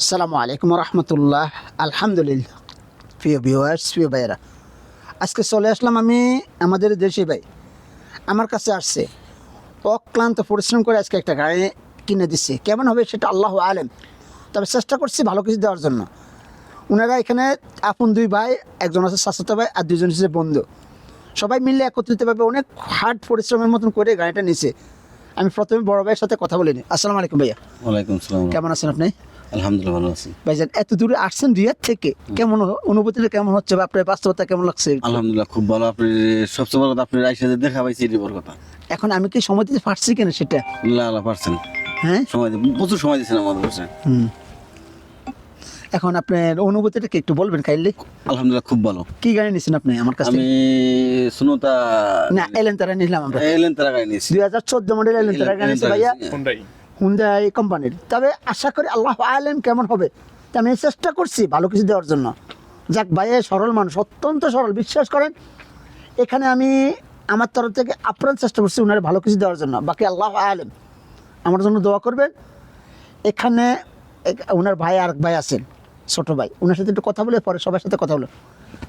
আসসালামু আলাইকুম রহমতুল্লাহ। আলহামদুলিল্লাহ। প্রিয় ভিউয়ার্স প্রিয় ভাইয়েরা আজকে চলে আসলাম আমি আমাদের দেশি ভাই। আমার কাছে আসছে। অক্লান্ত পরিশ্রম করে আজকে একটা গাড়ি কিনে দিচ্ছে কেমন হবে সেটা আল্লাহ আলেম। তবে চেষ্টা করছি ভালো কিছু দেওয়ার জন্য। ওনারা এখানে আপন দুই ভাই একজন আছে শাশ্বত ভাই আর দুজন হচ্ছে বন্ধু। সবাই মিলে একত্রিতভাবে অনেক হার্ড পরিশ্রমের মতন করে গাড়িটা নিছে। আমি প্রথমে বড় ভাইয়ের সাথে কথা বলিনি। আসসালামু আলাইকুম ভাইয়া। ওয়ালাইকুম সালাম কেমন আছেন আপনি? আলহামদুলিল্লাহ ভালো আছি। ভাইজান এত দূরে আসছেন রিয়াদ থেকে কেমন অনুভূতিটা কেমন হচ্ছে বা আপনার বাস্তবতা কেমন লাগছে? আলহামদুলিল্লাহ খুব ভালো। আপনি সবচেয়ে বড় কথা আপনি আইসাতে দেখা পাইছি এটি বড় কথা। এখন আমি কি সময় দিতে পারছি কিনা সেটা? আল্লাহ আল্লাহ পারছেন হ্যাঁ? সময় প্রচুর সময় দিয়েছেন আমাদের কাছে। হুম। এখন আপনার অনুভূতিটা কি একটু বলবেন কাইলে আলহামদুলিল্লাহ খুব ভালো। কি গাড়ি নিয়েছেন আপনি আমার কাছে আমি সুনতা না এলেন তারা নিলাম আমরা। এলেন তারা গাড়ি নিয়েছি। দুই হাজার চোদ্দ মডেল এলেন তারা গাড়ি নিয়েছে। ভাইয়া হুন্ডাই কোম্পানির। তবে আশা করি আল্লাহ আলেম কেমন হবে? তা আমি চেষ্টা করছি ভালো কিছু দেওয়ার জন্য। যাক ভাইয়া সরল মানুষ অত্যন্ত সরল বিশ্বাস করেন। এখানে আমি আমার তরফ থেকে আপ্রাণ চেষ্টা করছি ওনার ভালো কিছু দেওয়ার জন্য। বাকি আল্লাহ আলেম। আমার জন্য দোয়া করবেন। এখানে ওনার ভাই আর ভাই আছেন ছোট ভাই। ওনার সাথে একটু কথা বলে পরে সবার সাথে কথা বলো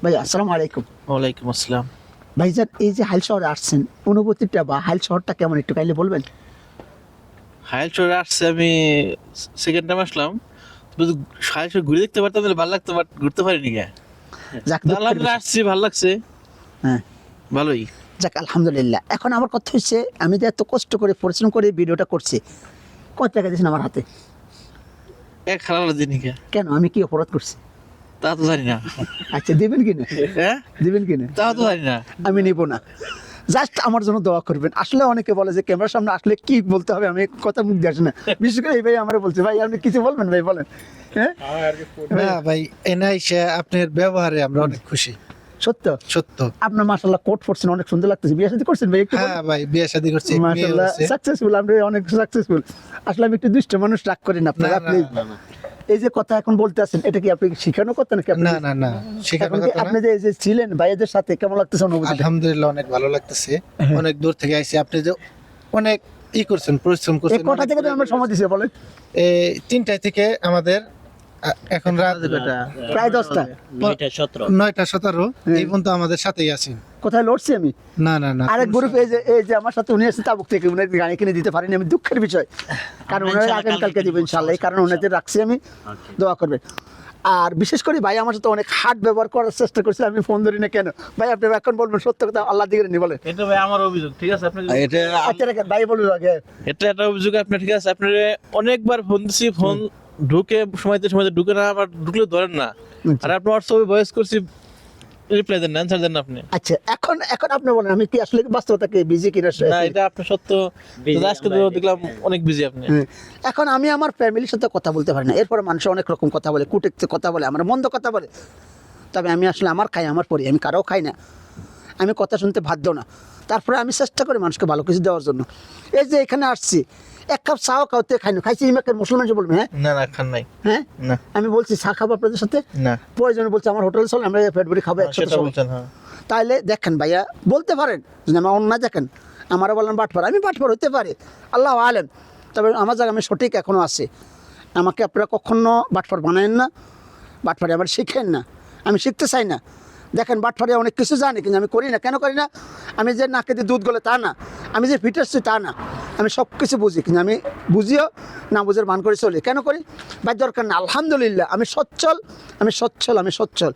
ভাই আসসালামু আলাইকুম। ওয়ালাইকুম আসসালাম। ভাই ভাইজান এই যে হাইল শহরে আসছেন অনুভূতিটা বা হাইল শহরটা কেমন একটু কাইলে বলবেন? হাইল চড়ে আসছে আমি সেকেন্ড টাইম আসলাম। শুধু হাইল ঘুরে দেখতে পারতাম তাহলে ভালো লাগতো বাট ঘুরতে পারিনি দুঃখের আলহামদুলিল্লাহ আসছি ভালো লাগছে। হ্যাঁ। ভালোই। যাক আলহামদুলিল্লাহ। এখন আমার কথা হচ্ছে আমি যে এত কষ্ট করে পরিশ্রম করে ভিডিওটা করছি কত টাকা দিয়েছেন আমার হাতে? এক খারাপ লাগছে কেন? আমি কি অপরাধ করছি? তা তো জানি না। আচ্ছা দিবেন কিনা? হ্যাঁ? দিবেন কিনা? তা তো জানি না। আমি নিব না। জাস্ট আমার জন্য দোয়া করবেন। আসলে অনেকে বলে যে ক্যামেরার সামনে আসলে কি বলতে হবে? আমি কথা মুখ দিয়ে আসে না। বিশেষ করে এই ভাই আমার বলছে ভাই আপনি কিছু বলবেন ভাই বলেন। হ্যাঁ? ভাই এনে আপনার ব্যবহারে আমরা অনেক খুশি। সত্য? সত্য। আপনার মাসাল্লাহ কোট পড়ছেন অনেক সুন্দর লাগতেছে। বিয়ে সাথে করছেন ভাই একটু হ্যাঁ ভাই বিয়ে শাদী করছি মেয়ে মাসাল্লাহ সাকসেসফুল আমরা অনেক সাকসেসফুল আসলে আমি একটু দুষ্ট মানুষ রাগ করি না আপনারা এই যে কথা এখন বলতে আছেন এটা কি আপনি শিখানো করতেন নাকি আপনি? না না না শেখানো কথা আপনি যে এই যে ছিলেন ভাইয়াদের সাথে কেমন লাগতেছে অনুভূতি আলহামদুলিল্লাহ অনেক ভালো লাগতেছে। হ্যাঁ। অনেক দূর থেকে আইসি। আপনি যে অনেক ই করছেন পরিশ্রম করছেন কটা থেকে আমরা সময় দিছি বলেন। এই তিনটায় থেকে আমাদের এখন রাত প্রায় দশটা। নয়টা সতেরো। এই পর্যন্ত আমাদের সাথেই আছেন। কোথায় লড়ছি আমি? না না না আরেক গ্রুপ এই যে এই যে আমার সাথে উনি এসে তাবুক থেকে উনি গাড়ি কিনে দিতে পারেনি আমি দুঃখের বিষয়। কারণ ওনারা আগামীকালকে দিবেন ইনশাল্লাহ এই কারণে ওনাদের রাখছি আমি দোয়া করবেন। আর বিশেষ করে ভাই আমার সাথে অনেক হার্ড ব্যবহার করার চেষ্টা করছিল আমি ফোন ধরি না কেন? ভাই আপনি এখন বলবেন সত্য কথা আল্লাহ দিকে নি বলেন। এটা ভাই আমার অভিযোগ ঠিক আছে? আপনি এটা আচ্ছা রাখেন ভাই বলুন আগে। এটা একটা অভিযোগ আপনার ঠিক আছে আপনার অনেকবার ফোন দিছি ফোন ঢুকে সময়তে সময়তে ঢুকে না আবার ঢুকলে ধরেন না। আচ্ছা। আর আপনি হোয়াটসঅ্যাপে ভয়েস করছি রিপ্লাই দেন না অ্যান্সার দেন আপনি। আচ্ছা এখন এখন আপনি বলেন আমি কি আসলে বাস্তবতাকে বিজি কিনা না এটা আপনি সত্য। আজকে তো দেখলাম অনেক বিজি আপনি। হ্যাঁ। এখন আমি আমার ফ্যামিলির সাথে কথা বলতে পারি না। এরপরে মানুষ অনেক রকম কথা বলে কুটেকতে কথা বলে আমার মন্দ কথা বলে। তবে আমি আসলে আমার খাই আমার পরি আমি কারও খাই না। আমি কথা শুনতে বাধ্য না। তারপরে আমি চেষ্টা করি মানুষকে ভালো কিছু দেওয়ার জন্য। এই যে এখানে আসছি এক কাপ চাও খাওয়াতে খাই না। খাইছি ইমাকে মুসলমান যে বলবে হ্যাঁ? না না খান নাই। হ্যাঁ? না। আমি বলছি চা খাব আপনাদের সাথে? না। প্রয়োজনে বলছি আমার হোটেল চল আমরা পেট ভরি খাব একসাথে সেটা সবাই। হ্যাঁ। তাহলে দেখেন ভাইয়া বলতে পারেন যে আমার অন্য দেখেন আমারও বলেন বাটপার আমি বাটপার হতে পারি আল্লাহ আলেম। তবে আমার জায়গা আমি সঠিক এখনও আছে। আমাকে আপনারা কখনো বাটপার বানায়েন না বাটপারে আবার শিখেন না। আমি শিখতে চাই না। দেখেন বাটপারে অনেক কিছু জানি কিন্তু আমি করি না। কেন করি না? আমি যে নাকে দিয়ে দুধ গলে তা না। আমি যে ফিটাচ্ছি তা না। আমি সব কিছু বুঝি, কিন্তু আমি বুঝিও না বুঝের মান করে চলি। কেন করি? ভাই, দরকার না আলহামদুলিল্লাহ, আমি সচ্ছল আমি সচ্ছল আমি সচ্ছল।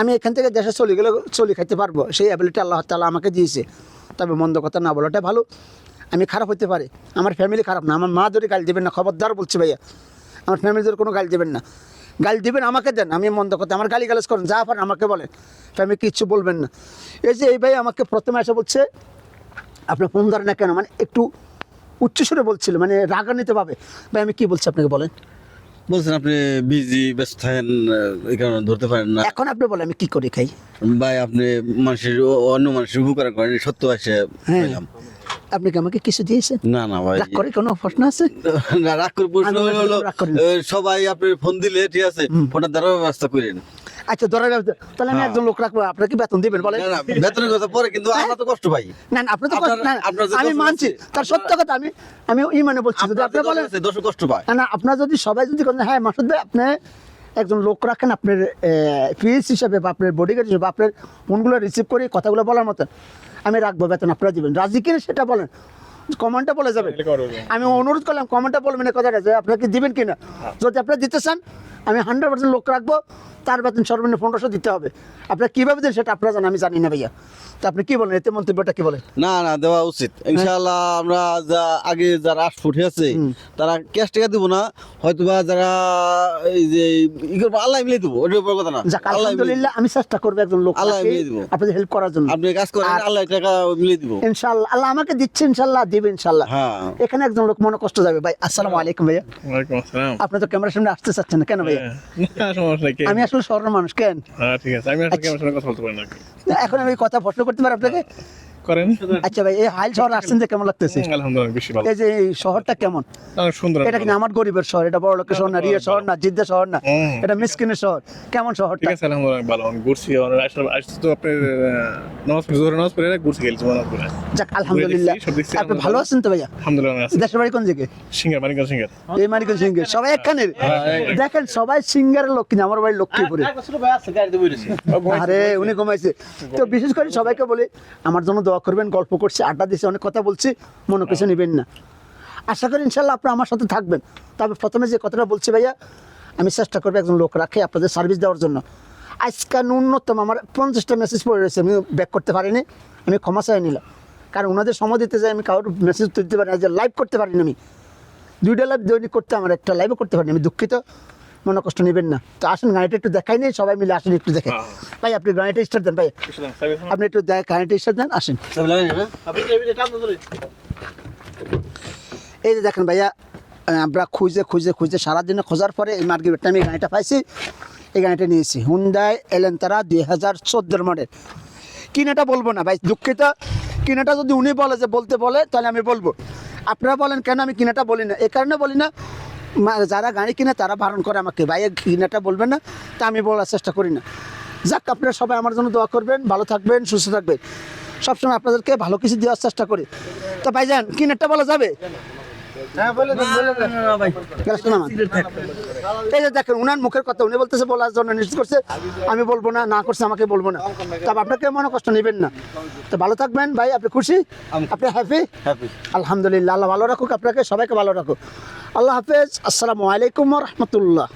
আমি এখান থেকে দেশে চলে গেলে চলে খাইতে পারব। সেই অ্যাবিলিটি আল্লাহ তালা আমাকে দিয়েছে। তবে মন্দ কথা না বলাটাই ভালো। আমি খারাপ হতে পারি। আমার ফ্যামিলি খারাপ না। আমার মা ধরে গাল দেবেন না, খবরদার বলছি ভাইয়া। আমার ফ্যামিলি ধরে কোনো গাল দেবেন না, গাল দিবেন, আমাকে দেন। আমি মন্দ কথা, আমার গালি গালাজ করেন, যা পারেন আমাকে বলেন। ফ্যামিলি কিচ্ছু বলবেন না। এই যে এই ভাই আমাকে প্রথমে এসে বলছে, আপনি ফোন ধরেন না কেন? মানে একটু উচ্চস্বরে বলছিল মানে রাগান্বিত ভাবে। ভাই আমি কি বলছি আপনাকে বলেন? বলছেন আপনি বিজি ব্যস্ত থাকেন এই কারণে ধরতে পারেন না। এখন আপনি বলেন আমি কি করে খাই? ভাই আপনি মানুষের অন্য মানুষের উপকার করেন সত্য আছে হ্যাঁ। আপনি কি আমাকে কিছু দিয়েছেন? না না ভাই। রাগ করে কোনো প্রশ্ন আছে? না রাগ করে প্রশ্ন হলো সবাই আপনি ফোন দিলে ঠিক আছে ফোনের দ্বারা ব্যবস্থা করেন। আচ্ছা ধরা যাবে তাহলে আমি একজন লোক রাখব আপনার কি বেতন দিবেন বলেন? না বেতনের কথা পরে কিন্তু আমরা তো কষ্ট পাই। না না আপনি তো কষ্ট- না, আমি মানছি তার সত্য কথা আমি আমি ইমানে বলছি যদি আপনি বলেন দশ কষ্ট পায়। না না আপনার যদি সবাই যদি হ্যাঁ মাসুদ ভাই আপনি একজন লোক রাখেন আপনার ফিস হিসাবে বা আপনার বডিগার্ড হিসেবে আপনার ফোনগুলো রিসিভ করে কথাগুলো বলার মতন আমি রাখব বেতন আপনারা দিবেন। রাজি কিনা সেটা বলেন। কমেন্টটা বলে যাবেন। আমি অনুরোধ করলাম কমেন্টটা বলবেন এই কথাটা যে আপনাকে দিবেন কিনা? যদি আপনারা দিতে চান আমি হান্ড্রেড পার্সেন্ট লোক রাখব। তার বেতন সর্বনিম্ন পনেরোশো দিতে হবে। আপনারা কীভাবে দেন সেটা আপনারা জানেন আমি জানি না ভাইয়া। তো আপনি কি বলেন এতে মন্তব্যটা কি বলেন? না না দেওয়া উচিত। ইনশাআল্লাহ আমরা যা আগে যারা আট ফুট আছে তারা ক্যাশ টাকা দিব না হয়তো বা যারা এই যে ই করব আল্লাহ মিলে দেবো ওটার উপর কথা না। মিলিয়ে। আলহামদুলিল্লাহ আমি চেষ্টা করব একজন লোক আল্লাহ মিলিয়ে দিবো। আপনাদের হেল্প করার জন্য। আপনি কাজ করেন আল্লাহ টাকা মিলিয়ে দিব। ইনশাল্লাহ আল্লাহ আমাকে দিচ্ছে ইনশাল্লাহ দিবে ইনশাল্লাহ হ্যাঁ। এখানে একজন লোক মনে কষ্ট যাবে ভাই আসসালামু আলাইকুম ভাইয়া। ওয়ালাইকুম আসসালাম। আপনি তো ক্যামেরার সামনে আসতে চাচ্ছেন না কেন ভাইয়া? না আমি আসলে শহরের মানুষ কেন? হ্যাঁ ঠিক আছে। আমি আসলে কথা বলতে পারি না, এখন আমি কথা প্রশ্ন করতে পারি আপনাকে? করেন। আচ্ছা ভাই এই হাইল শহর আসছেন যে কেমন লাগতেছে? আলহামদুলিল্লাহ বেশি ভালো। এই যে শহরটা কেমন? সুন্দর এটা কিন্তু আমার গরিবের শহর? এটা বড় লোকের শহর না রিয়া শহর না জিদ্দা শহর না? এটা মিসকিনের শহর। কেমন শহরটা? ঠিক আছে আলহামদুলিল্লাহ ভালো। আমি ঘুরছি অনেক আসলে আসছি তো আপনার নামাজ জোহর নামাজ পড়ে ঘুরছি গেছি নামাজ পড়ে। যাক আলহামদুলিল্লাহ। আপনি ভালো আছেন তো ভাইয়া? আলহামদুলিল্লাহ আছি। দেশের বাড়ি কোন দিকে? সিঙ্গার মানিকগঞ্জ সিঙ্গার। এই সিংহের সবাই একখানের? দেখেন সবাই সিঙ্গারের লোক কিনা আমার বাড়ি লক্ষ্মীপুরে আরে উনি কমাইছে তো বিশেষ করে সবাইকে বলি আমার জন্য দোয়া করবেন গল্প করছি আড্ডা দিছি অনেক কথা বলছি মনে কিছু নেবেন না। আশা করি ইনশাল্লাহ আপনারা আমার সাথে থাকবেন। তবে প্রথমে যে কথাটা বলছি ভাইয়া আমি চেষ্টা করব একজন লোক রাখে আপনাদের সার্ভিস দেওয়ার জন্য। আজকে ন্যূনতম আমার পঞ্চাশটা মেসেজ পড়ে রয়েছে আমি ব্যাক করতে পারিনি আমি ক্ষমা চাই নিলাম। কারণ ওনাদের সময় দিতে যাই আমি কারোর মেসেজ দিতে পারি না যে লাইভ করতে পারিনি আমি। দুইটা লাইভ দৈনিক করতে আমার একটা লাইভও করতে পারিনি আমি দুঃখিত। মনে কষ্ট নেবেন না। তো আসেন গাড়িটা একটু দেখাই নেই সবাই মিলে আসেন একটু দেখে। হ্যাঁ। ভাই আপনি গাড়িটা স্টার্ট দেন ভাই। আপনি একটু গাড়িটা স্টার্ট দেন আসেন। এই যে দেখেন ভাইয়া আমরা খুঁজে খুঁজে খুঁজে সারাদিনে খোঁজার পরে এই মার্কেটটা আমি এই গাড়িটা পাইছি। এই গাড়িটা নিয়েছি। হুন্ডাই এলেন্তারা দুই হাজার চোদ্দোর মডেল কিনাটা বলব না ভাই দুঃখিত। কিনাটা যদি উনি বলে যে বলতে বলে তাহলে আমি বলব। আপনারা বলেন কেন আমি কিনাটা বলি না? এই কারণে বলি না যারা গাড়ি কিনে তারা বারণ করে আমাকে, ভাই কিনাটা বলবেন না? তা আমি বলার চেষ্টা করি না। যাক, আপনারা সবাই আমার জন্য দোয়া করবেন, ভালো থাকবেন, সুস্থ থাকবেন। সবসময় আপনাদেরকে ভালো কিছু দেওয়ার চেষ্টা করি। তো ভাইজান কিনারটা বলা যাবে। এই যে দেখেন উনার মুখের কথা উনি বলতেছে বলার জন্য নিশ্চিত করছে। আমি বলব না না করছে আমাকে বলব না। তবে আপনাকে মনে কষ্ট নেবেন না। তো ভালো থাকবেন ভাই আপনি খুশি? আপনি হ্যাপি হ্যাপি আলহামদুলিল্লাহ আল্লাহ ভালো রাখুক আপনাকে সবাইকে ভালো রাখুক। আল্লাহ হাফেজ আসসালামু আলাইকুম রহমতুল্লাহ।